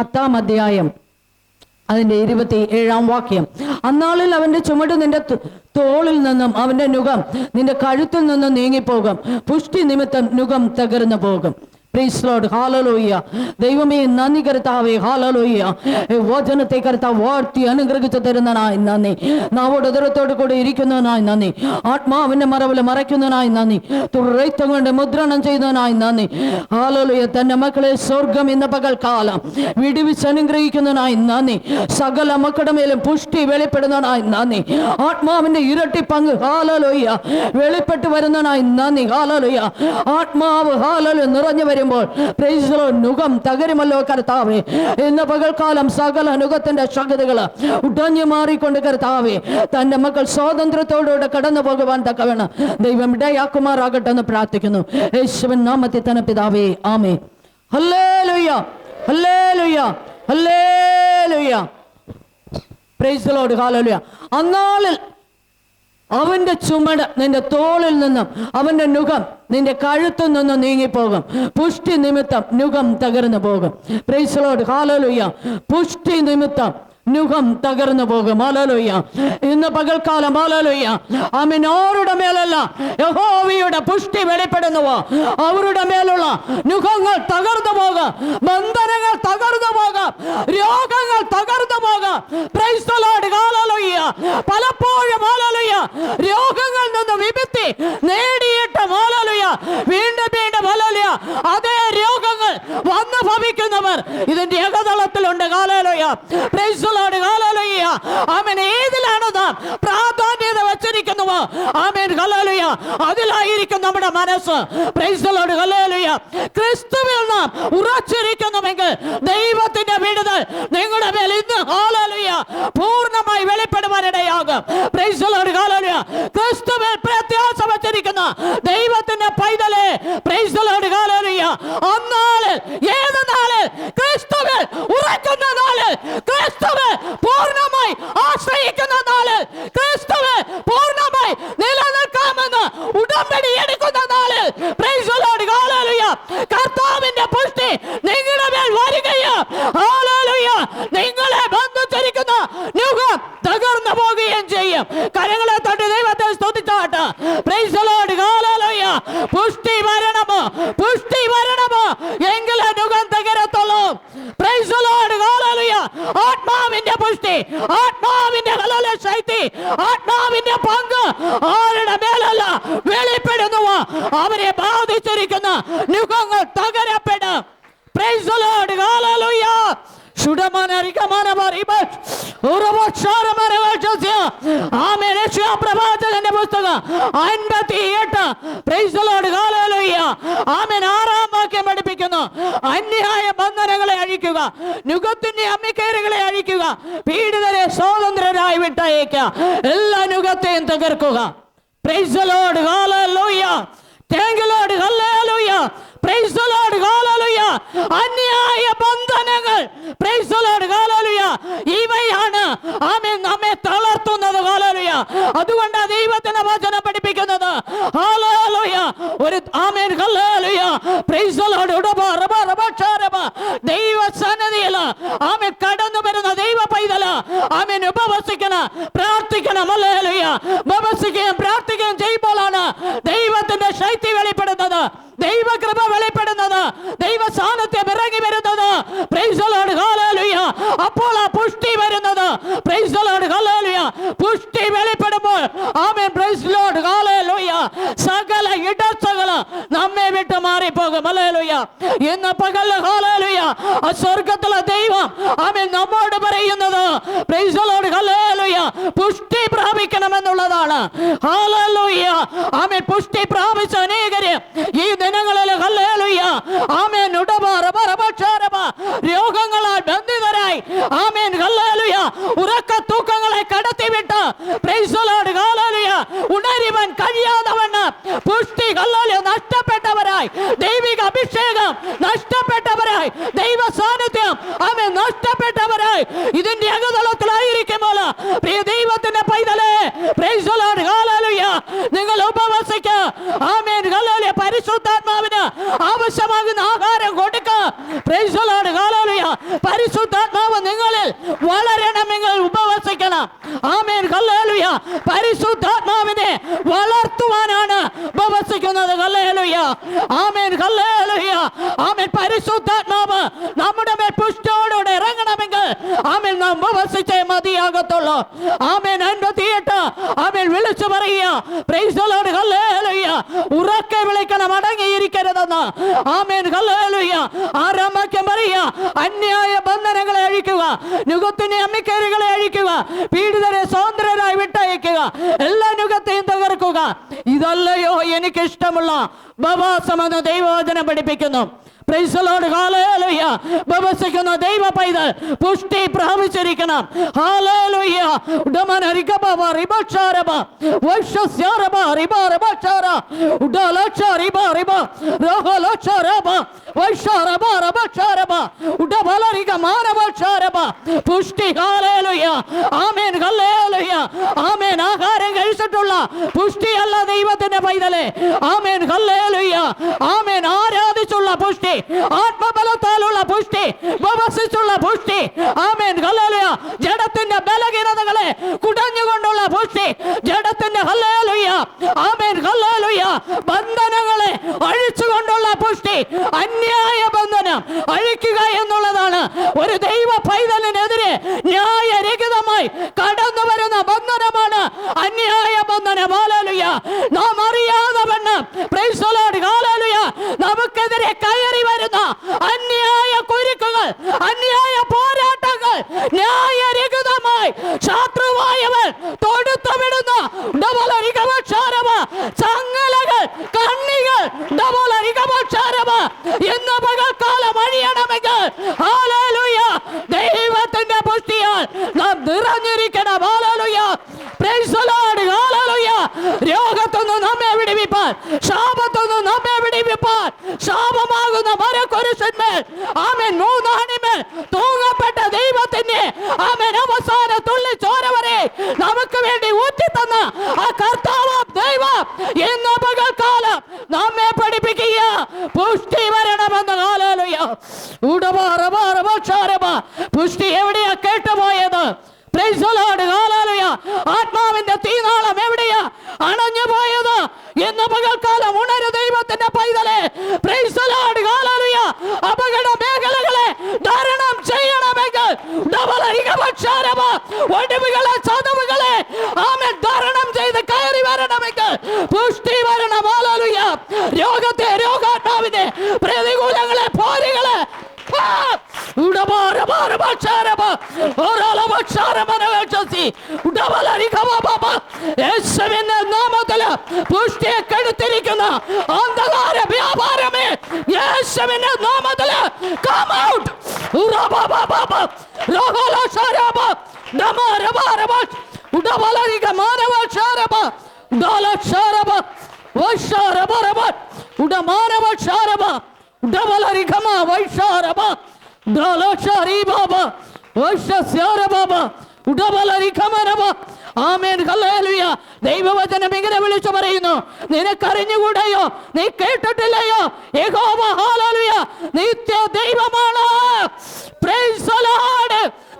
പത്താം അധ്യായം അതിന്റെ ഇരുപത്തി ഏഴാം വാക്യം. അന്നാളിൽ അവന്റെ ചുമട് നിന്റെ തോളിൽ നിന്നും അവന്റെ നുഖം നിന്റെ കഴുത്തിൽ നിന്നും നീങ്ങിപ്പോകും. പുഷ്ടി നിമിത്തം നുഖം തകർന്നു പോകും ദൈവമേ നന്ദി കരുത്താവേ ഹാലലോയ്യ വചനത്തെ കർത്താവ് വാഴ്ത്തി അനുഗ്രഹിച്ചു തരുന്നനായി നന്ദി. നാവോട് ഉദരത്തോട് കൂടെ ഇരിക്കുന്നതിനായി നന്ദി. ആത്മാവിന്റെ മറവിൽ മറയ്ക്കുന്നതിനായി നന്ദി. തുറൈത്തം കൊണ്ട് മുദ്രണം ചെയ്യുന്നതിനായി നന്ദി. ഹാലലോയ്യ തന്റെ മക്കളെ സ്വർഗം ഇന്ന പകൽക്കാലം വിടുവിച്ച് അനുഗ്രഹിക്കുന്നതിനായി നന്ദി. സകല മക്കളുടെ മേലും പുഷ്ടി വെളിപ്പെടുന്നതിനായി നന്ദി. ആത്മാവിന്റെ ഇരട്ടി പങ്ക് ഹാലലോയ്യ വെളിപ്പെട്ട് വരുന്നതിനായി നന്ദി. ഹാലലോയ്യ ആത്മാവ് ഹാലലു നിറഞ്ഞു വരുമ്പോൾ നുഖം തകരുമല്ലോ കർത്താവേ. ഇന്ന് പകൽക്കാലം സകല നുഖത്തിന്റെ ശകതകൾ ഉടഞ്ഞു മാറിക്കൊണ്ട് കർത്താവേ തന്റെ മക്കൾ സ്വാതന്ത്ര്യത്തോടുകൂടെ കടന്നു പോകുവാൻ തക്കവേണം ദൈവം ഇടയാക്കുമാറാകട്ടെ എന്ന് പ്രാർത്ഥിക്കുന്നു. യേശുവൻ നാമത്തിൽ തന്നെ പിതാവേ ആമേ ഹല്ലേ ലുയ്യ ഹല്ലേ ഹല്ലേലൂയ ഹല്ലേ ഹല്ലേലൂയ. പ്രൈസ് ലോഡ് ഹാലലുയ അന്നാളിൽ അവന്റെ ചുമട് നിന്റെ തോളിൽ നിന്നും അവന്റെ നുഖം നിന്റെ കഴുത്തിൽ നിന്നും നീങ്ങിപ്പോകും. പുഷ്ടി നിമിത്തം നുഖം തകർന്നു പോകും. പ്രൈസ് ലോഡ് ഹാലലുയ പുഷ്ടി നിമിത്തം നുഖം തകർന്നു പോകും. ഹാലലുയ ഇന്ന് പകൽക്കാലം ഹാലലുയ ആമീൻ ആരുടെ മേലല്ല? യഹോവയുടെ പുഷ്ടി വെളിപ്പെടുന്നുവോ? അവരുടെ മേലുള്ള നുഖങ്ങൾ തകർന്നു പോകാം. ബന്ധനങ്ങൾ തകർന്നു പോകാം. രോഗങ്ങൾ തകർന്നു പോകാം. പലപ്പോഴും ഹല്ലേലൂയ രോഗങ്ങളിൽ നിന്ന് വിമുക്തി നേടിയിട്ട് വീണ്ടും വീണ്ടും ഹല്ലേലൂയ. അതേ രോഗങ്ങൾ വന്നു ഭവിക്കുന്നവർ ഇതിന്റെ ഏകതളത്തിലുണ്ട് ഹല്ലേലൂയ. പ്രൈസ് ദി ലോർഡ് ഹല്ലേലൂയ. ആമേൻ ഏതിലാണ് നാം പ്രാധാന്യത വെച്ചിരിക്കുന്നുവോ ആമേൻ ഹല്ലേലൂയ. അതിലായിരിക്കും നമ്മുടെ മനസ്സ്. പ്രൈസ് ദി ലോർഡ് ഹല്ലേലൂയ. ക്രിസ്തുവിൽ നാം ഉറച്ചിരിക്കുന്നുവെങ്കിൽ ദൈവത്തിന്റെ വിടുതൽ നിങ്ങളുടെ മേൽ ഇന്ന് ഹല്ലേലൂയ പൂർണമായി വെളിപ്പെടുവാനിടയാകും. പ്രൈസ് ദി ലോർഡ് ഹല്ലേലൂയ. ക്രിസ്തുവിൽ പ്രത്യാശ വച്ചിരിക്കുന്ന ദൈവത്തിന്റെ പൈതലേ പ്രൈസ് ദി ലോർഡ് ഹല്ലേലൂയ അന്നാളിൽ ഏത് നാളിൽ ക്രിസ്തുവിൽ ഉറക്കുന്ന നാളിൽ ക്രിസ്തുവിൽ പൂർണമായി ആശ്രയിക്കുന്ന നാളിൽ ക്രിസ്തുവിൽ പൂർണമായി നിലനിൽക്കാമെന്ന് ഉടമ്പടി എടുക്കുന്ന നാളിൽ പ്രൈസ് ദി ലോർഡ് ഹല്ലേലൂയ കർത്താവിന്റെ പുഷ്ടി നിങ്ങളുടെ മേൽ വരികയും ഹല്ലേലൂയ നിങ്ങളെ ബന്ധിച്ചിരിക്കുന്ന നുഖം തകർന്നു പോകുകയും ചെയ്യും കരങ്ങളെ തൊട്ട് ദൈവത്തെ സ്തുതിച്ചാട്ട് പ്രൈസ് ദി ലോർഡ് ഹല്ലേലൂയ പുഷ്ടി വരണമോ പുഷ്ടി വരണമോ എങ്കിലേ നുഖം തകരത്തുള്ളൂ പ്രൈസ് ദി ലോർഡ് ഹല്ലേലൂയ ആത്മാവിന്റെ പുഷ്ടി ആത്മാവിന്റെ ഹല്ലേലൂയ ശക്തി ആത്മാവിന്റെ പങ്ക് ആരുടെ മേലല്ല വെളിപ്പെടുന്നുവോ അവരെ ബാധിച്ചിരിക്കുന്ന നുഖങ്ങൾ തകരപ്പെടും പ്രൈസ് ദി ലോർഡ് ഹല്ലേലൂയ പ്രവാചകന്റെ പുസ്തകം അൻപത്തി എട്ട് ആമൻ. ആറാം വാക്യം പഠിപ്പിക്കുന്നു. അന്യായ ബന്ധനങ്ങളെ അഴിക്കുക. നുഖത്തിന്റെ അമ്മിക്കേരുകളെ അഴിക്കുക. പീഡിതരെ സ്വാതന്ത്ര്യരായി വിട്ടയക്കുക എല്ലാ നുഖത്തെയും തകർക്കുക. പ്രൈസ് ദി ലോർഡ് ഹല്ലേലൂയ താങ്ക് യു ലോർഡ് ഹല്ലേലൂയ പ്രൈസ് ദി ലോർഡ് ഹല്ലേലൂയ അന്യായ ബന്ധനങ്ങൾ പ്രൈസ് ദി ലോർഡ് ഹല്ലേലൂയ ഇവയാണ് ആമേൻ നമ്മെ തളർത്തുന്നത് ഹല്ലേലൂയ അതുകൊണ്ട് ദൈവത്തിന്റെ വചനം പഠിപ്പിക്കുന്നത് ഹല്ലേലൂയ ഒരു ആമേൻ ഹല്ലേലൂയ പ്രൈസ് ദി ലോർഡ് ഉടബ റബ റബ ക്ഷാരബ ദൈവ സന്നിധിയിൽ ആമേൻ കടന്നു വരുന്ന ദൈവ പൈതല ആമേൻ ഉപവസിക്കണം പ്രാർത്ഥിക്കണം ഹല്ലേലൂയ ഉപവസിക്കുകയും പ്രാർത്ഥിക്കുകയും ചെയ്യുമ്പോഴാണ് ദൈവത്തിന്റെ ശക്തി വെളിപ്പെടുന്നത് ദൈവകൃപ വെളിപ്പെടുന്നത് ദൈവ സാന്നിധ്യം ഇറങ്ങി വരുന്നത് Praise the Lord. Hallelujah. അപ്പോൾ ആ പുഷ്ടി വരുന്നത് Praise the Lord. Hallelujah. പുഷ്ടി വെളിപ്പെടുമ്പോൾ amen Praise the Lord. Hallelujah. സകല ഇടർച്ചകള് നമ്മെ വിട്ട് മാറിപ്പോകും Hallelujah. ഇന്ന് പകൽ Hallelujah. ആ സ്വർഗത്തിലെ ദൈവം ആമേൻ നമ്മോട് പറയുന്നത് Praise the Lord. Hallelujah. പുഷ്ടി പ്രാപിക്കണമെന്നുള്ളതാണ് Hallelujah. ആമേൻ പുഷ്ടി പ്രാപിച്ച അനേകര് ഈ ദിനങ്ങളിൽ നഷ്ടപ്പെട്ടവരായി ദൈവിക അഭിഷേകം നഷ്ടപ്പെട്ടവരായി ദൈവ സാന്നിധ്യം ആമേൻ നഷ്ടപ്പെട്ടവരായി. ഇതിന്റെ അകതളത്തിലായിരിക്കുമ്പോൾ പ്രിയ ദൈവത്തിന്റെ പൈതലേ പ്രൈസ് ദി ലോർഡ് ഹല്ലേലൂയ നിങ്ങൾ ഉപവസിക്കുക ആമേൻ ഹല്ലേലൂയ. പരിശുദ്ധാത്മാവിന് ആവശ്യമാകുന്ന ആഹാരം കൊടുക്കുക പ്രൈസ് ദി ലോർഡ് ഹല്ലേലൂയ പരിശുദ്ധ വളരണമെങ്കിൽ ഉപവസിക്കണം. Amen hallelujah. ആമേൻ ഹല്ലേലൂയ. ആമേൻ പരിശുദ്ധാത്മാവ് നമ്മുടെ മേൽ പുഷ്ടോടുകൂടെ ഇറങ്ങണമെങ്കിൽ ആമേൻ നാം ഉപവസിച്ചേ മതിയാകത്തുള്ളൂ. ആമേൻ അൻപത്തിയെട്ട് ആമേൻ വിളിച്ചു പറയുക. പ്രൈസ് ഹല്ലേലൂയ. ഉറക്കെ വിളിക്കണം അടങ്ങിയിരിക്കരുതെന്ന്. Amen hallelujah. ആരാമക്യം പറയുക. അന്യായ ബന്ധനങ്ങളെ അഴിക്കുക. നുഖത്തിന്റെ അമ്മിക്കേരുകളെ അഴിക്കുക. പീഡിതരെ സ്വതന്ത്രരായി വിട്ടയക്കുക. എല്ലാ തകർക്കുക ഇതല്ലയോ എനിക്ക് ഇഷ്ടമുള്ള എന്ന ദൈവവചനം പഠിപ്പിക്കുന്നു. ഉപവസിക്കുന്ന ദൈവ പൈതൽ പുഷ്ടി പ്രാപിച്ചിരിക്കണം ഉടലക്ഷ റിബ റിബ. റഹലക്ഷരബ വൈശ്യരബ റബക്ഷാരബ ഉടബല റിക മാനവക്ഷാരബ പുഷ്ടി. ആമേൻ. ആമേൻ ആഹാരം കഴിച്ചിട്ടുള്ള പുഷ്ടിയല്ല ദൈവത്തിന്റെ പൈതലെ ആമേൻ. ആമേൻ ആരാധിച്ചുള്ള പുഷ്ടി ആത്മബലത്താലുള്ള പുഷ്ടി ഉപവസിച്ചുള്ള പുഷ്ടി ആമേൻ ജഡത്തിന്റെ ബലഹീനതകളെ കുടഞ്ഞുകൊണ്ടുള്ള പുഷ്ടി ജഡത്തിന്റെ ആമേൻ ബന്ധനങ്ങളെ അഴിച്ചുകൊണ്ടുള്ള പുഷ്ടി അന്യായ ബന്ധനം അഴിക്കുക എന്നുള്ളതാണ് ഒരു ദൈവ പൈതലിനെതിരെ ന്യായരഹിതമായി കടന്നു വരുന്ന ബന്ധനമാണ് അന്യായ ബന്ധനം ഹല്ലേലൂയ നാം അറിയാതെ വണ്ണം നമുക്കെതിരെ കയറി വരുന്ന അന്യായ കുരുക്കുകൾ അന്യായ പോരാട്ടങ്ങൾ ന്യായരഹിതമായി ശത്രുവായവൻ ഒരാളമാക്ഷാരമനവേക്ഷസി ഉടവലരികമബബ യേശുവിന്റെ നാമത്തില് പുഷ്ടിയെ കെടുത്തിരിക്കുന്ന അന്ധകാര വ്യാപാരമേ യേശുവിന്റെ നാമത്തില് come out ഉറബബബബ റഹലശരബ നമരബരബ ഉടവലരികമാനവക്ഷാരമ ഉടലക്ഷാരമ വശാരബരബ ഉടമാനവക്ഷാരമ ഡബലരിഖമ വൈഷാരബ ദലശരീബാബ വൈശ്യസ്യാരബാബ ഉടബലരിഖമനബ ആമേൻ ഹല്ലേലൂയ ദൈവവചനം ഇങ്ങനെ വിളിച്ചു പറയുന്നു. നിനക്കറിഞ്ഞുകൂടയോ? നീ കേട്ടിട്ടില്ലയോ? നിത്യ ദൈവമാണ്.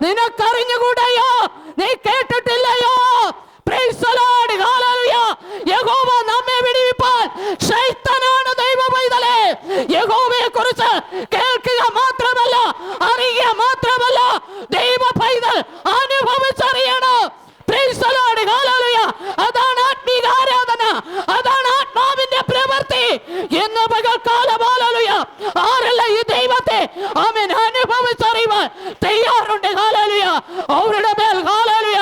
നിനക്കറിഞ്ഞുകൂടെയോ? നീ കേട്ടിട്ടില്ലയോ? നമ്മെ ദൈവ യഹോവയെ കുറിച്ച് കേൾക്കുക മാത്രമല്ല അറിയുക മാത്രമല്ല ദൈവ പൈതൽ അനുഭവിച്ചറിയണം Praise the Lord. Hallelujah. അതാണ് ആത്മീക ആരാധന അതാണ് ആത്മാവിന്റെ പ്രവൃത്തി എന്ന് പകൽക്കാലം ഹാലലുയ ആരല്ല ഈ ദൈവത്തെ അവൻ അനുഭവിച്ചറിയുവാൻ തയ്യാറുണ്ട് ഹാലലുയ അവരുടെ മേൽ ഹാലലുയ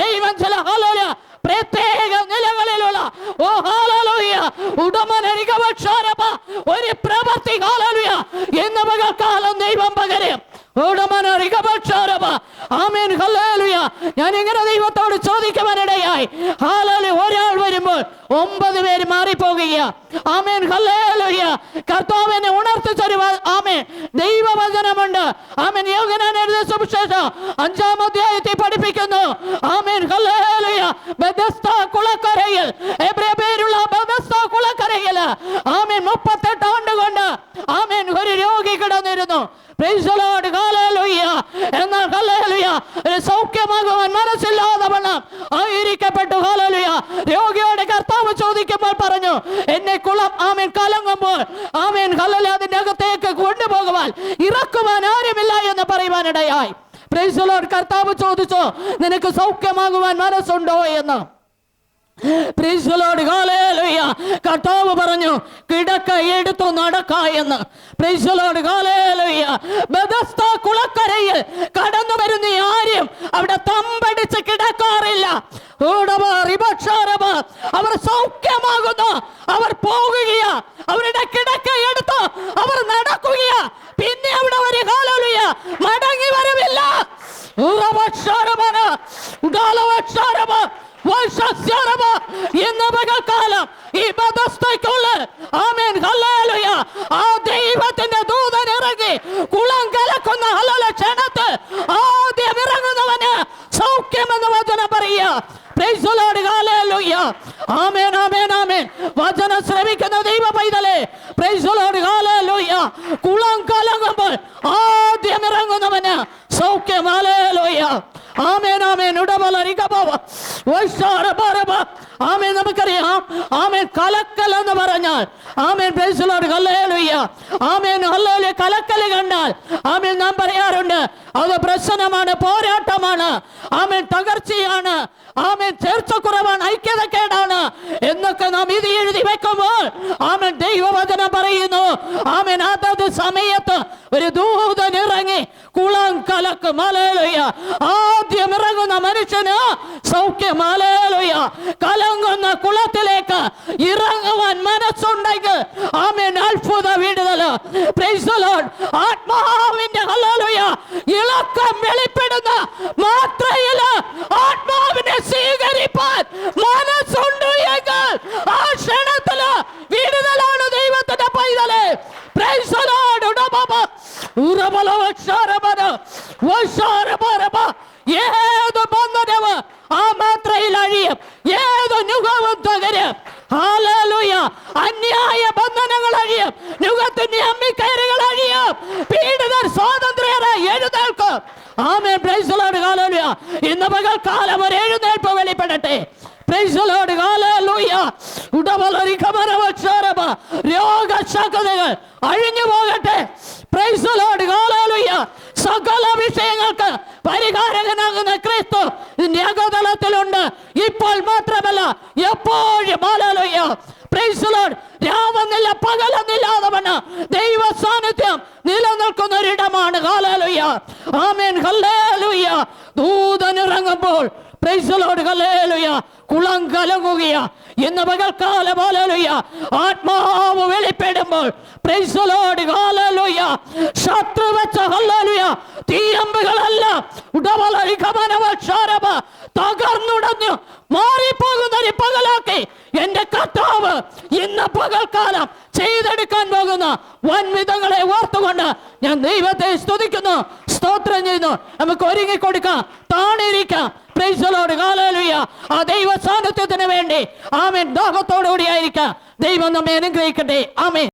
ദൈവം ചില ഹാലലുയ പ്രത്യേക നിലകളിലുള്ള ഓ ഹാലലുയ ഉടമനരികവക്ഷാരമ ഒരു പ്രവൃത്തി ഹാലലുയ പകൽക്കാലം ദൈവം പകരും. ഞാൻ ഇങ്ങനെ ദൈവത്തോട് ചോദിക്കുവാനിടയായി. ഹാലലു ഒരാൾ വരുമ്പോൾ ഒമ്പത് പേര് മാറിപ്പോകുക. ആമേൻ. ഹല്ലേലൂയ. കർത്താവിനെ ഉണർത്തി തരുക ആമേൻ. ദൈവവചനമുണ്ട്. ആമേൻ. യോഗനാൻ എഴുതിയ സുവിശേഷം അഞ്ചാം അധ്യായത്തിൽ പഠിപ്പിക്കുന്നു. ആമേൻ. ഹല്ലേലൂയ. ബദസ്ത കുളക്കരയിൽ. പേരുള്ള ബദസ്ത കുളക്കരയിൽ. ആമേൻ. എന്നെ കുളം ആമേൻ. കലങ്ങുമ്പോൾ ആമേൻ. കലല അതിന്റെ അകത്തേക്ക് കൊണ്ടുപോകുവാൻ. ഇറക്കുവാൻ ആരുമില്ല എന്ന് പറയുവാനിടയായി. പ്രൈസലോർ കർത്താവ് ചോദിച്ചോ നിനക്ക് സൗഖ്യമാകുവാൻ മനസ്സുണ്ടോ? എന്ന്. കർത്താവ് പറഞ്ഞു കിടക്ക എടുത്തു നടക്ക എന്ന്. കുളക്കരയിൽ കടന്നു വരുന്ന ആരും അവിടെ തമ്പടിച്ച് കിടക്കാറില്ല. അവർ സൗഖ്യമാകുന്നു. അവർ പോകുകയ. അവരുടെ കിടക്ക എടുത്ത് അവർ നടക്കുകയ. പിന്നെ അവിടെ ഒരു കാലൊലിയ മടങ്ങി വരവില്ല ഉറവക്ഷാരമാണ്. എന്ന പകൽക്കാലം ഈ ബദസ്തയ്ക്കുള്ള ആമേൻ. ഹല്ലേലൂയ. ആ ദൈവത്തിന്റെ ദൂതൻ ഇറങ്ങി കുളം കലക്കുന്ന ഹലല ക്ഷണത്ത് ആദ്യം ഇറങ്ങുന്നവന് സൗഖ്യമെന്ന് വചനം പറയുക. ആമേൻ ആമേൻ ആമേൻ. വചനം ശ്രമിക്കുന്ന ദൈവ പൈതലേ. കുളം കലങ്ങുമ്പോൾ ആദ്യം ഇറങ്ങുന്നവന് സൗഖ്യം. ആമേൻ ആമേൻ. ഉടമലരികബവ ആമേൻ നമുക്കറിയാം. ആമേൻ കലക്കൽ എന്ന് പറഞ്ഞാൽ ആമേൻ പ്രൈസ് ലോർഡ് ഹല്ലേലൂയ. ആമേൻ ഹല്ലേലൂയ കലക്കൽ കണ്ടാൽ ആമേൻ നാം പറയാറുണ്ട് അത് പ്രശ്നമാണ് പോരാട്ടമാണ്. ആമേൻ തകർച്ചയാണ്. ആമേൻ ചേർച്ചക്കുറവാണ് ഐക്യതക്കേടാണ് എന്നൊക്കെ നാം ഇത് എഴുതി വെക്കുമ്പോൾ ആമേൻ ദൈവവചനം പറയുന്നു. ആമേൻ അതത് സമയത്ത് ഒരു ദൂതൻ ഇറങ്ങി കുളം കലക്ക്. ആദ്യം ഇറങ്ങുന്ന മനുഷ്യന് മലയിലുയ കലങ്ങുന്ന കുളത്തിലേക്ക് ഇറങ്ങുവാൻ മനസ്സുണ്ടെങ്കിൽ ആമേൻ. അത്ഭുത വിടുതൽ. ആത്മാവിന്റെ ഇളക്കം വെളിപ്പെടുന്ന മാത്രയിൽ രോഗശക്തകൾ അഴിഞ്ഞു പോകട്ടെ. സകല വിഷയങ്ങൾക്ക് പരിഹാരകനാകുന്ന ക്രിസ്തു ഇതിന്റെ ഇപ്പോൾ മാത്രമല്ല എപ്പോഴും. പ്രൈസലോട് രാവെന്നില്ല പകലെന്നില്ലാതവന് ദൈവ സാന്നിധ്യം നിലനിൽക്കുന്ന ഒരിടമാണ് ഹാലൂയ ആമേൻ ഹല്ലേലൂയ ദൂതൻ ഇറങ്ങുമ്പോൾ പ്രൈസലോട് ഹല്ലേലൂയ കുളം കലങ്ങുകയ. ഇന്ന് പകൽക്കാലം ആത്മാവ് വെളിപ്പെടുമ്പോൾ ശത്രു വെച്ച ഗമനവക്ഷാരമ തകർന്നുടഞ്ഞു. മാറി കർത്താവ് ഇന്ന് പകൽക്കാലം ചെയ്തെടുക്കാൻ പോകുന്ന വൻവിധങ്ങളെ ഓർത്തുകൊണ്ട് ഞാൻ ദൈവത്തെ സ്തുതിക്കുന്നു സ്തോത്രം ചെയ്യുന്നു. നമുക്ക് ഒരുങ്ങി കൊടുക്കാം താണിരിക്കാം പ്രൈസലോട് ആ ദൈവ സാന്നിധ്യത്തിന് വേണ്ടി ആമേൻ. ദാഹത്തോടുകൂടി ആയിരിക്കാം. ദൈവം നമ്മെ അനുഗ്രഹിക്കട്ടെ. ആമേൻ.